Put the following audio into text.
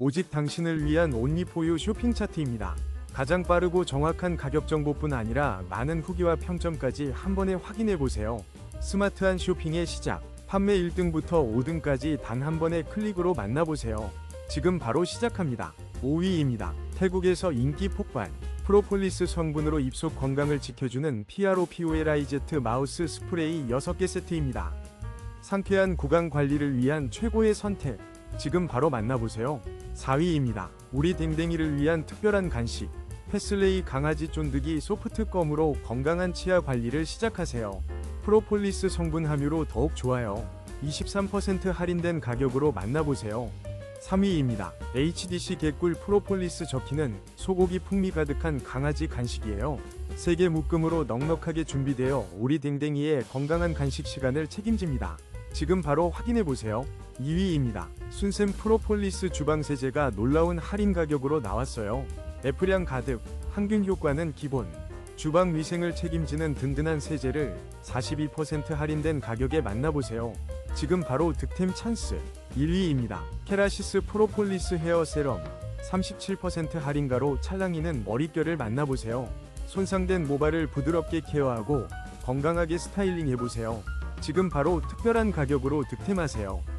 오직 당신을 위한 온리포유 쇼핑 차트입니다. 가장 빠르고 정확한 가격 정보뿐 아니라 많은 후기와 평점까지 한 번에 확인해 보세요. 스마트한 쇼핑의 시작. 판매 1등부터 5등까지 단 한 번의 클릭으로 만나보세요. 지금 바로 시작합니다. 5위입니다. 태국에서 인기 폭발. 프로폴리스 성분으로 입속 건강을 지켜주는 PROPOLIZ 마우스 스프레이 6개 세트입니다. 상쾌한 구강 관리를 위한 최고의 선택. 지금 바로 만나보세요. 4위입니다. 우리 댕댕이를 위한 특별한 간식. 패슬레이 강아지 쫀득이 소프트 껌으로 건강한 치아 관리를 시작하세요. 프로폴리스 성분 함유로 더욱 좋아요. 23% 할인된 가격으로 만나보세요. 3위입니다. HDC 개꿀 프로폴리스 적히는 소고기 풍미 가득한 강아지 간식이에요. 세개 묶음으로 넉넉하게 준비되어 우리 댕댕이의 건강한 간식 시간을 책임집니다. 지금 바로 확인해 보세요. 2위입니다. 순샘 프로폴리스 주방 세제가 놀라운 할인 가격으로 나왔어요. 애플향 가득, 항균 효과는 기본. 주방 위생을 책임지는 든든한 세제를 42% 할인된 가격에 만나보세요. 지금 바로 득템 찬스. 1위입니다. 케라시스 프로폴리스 헤어 세럼 37% 할인가로 찰랑이는 머릿결을 만나보세요. 손상된 모발을 부드럽게 케어하고 건강하게 스타일링 해보세요. 지금 바로 특별한 가격으로 득템하세요.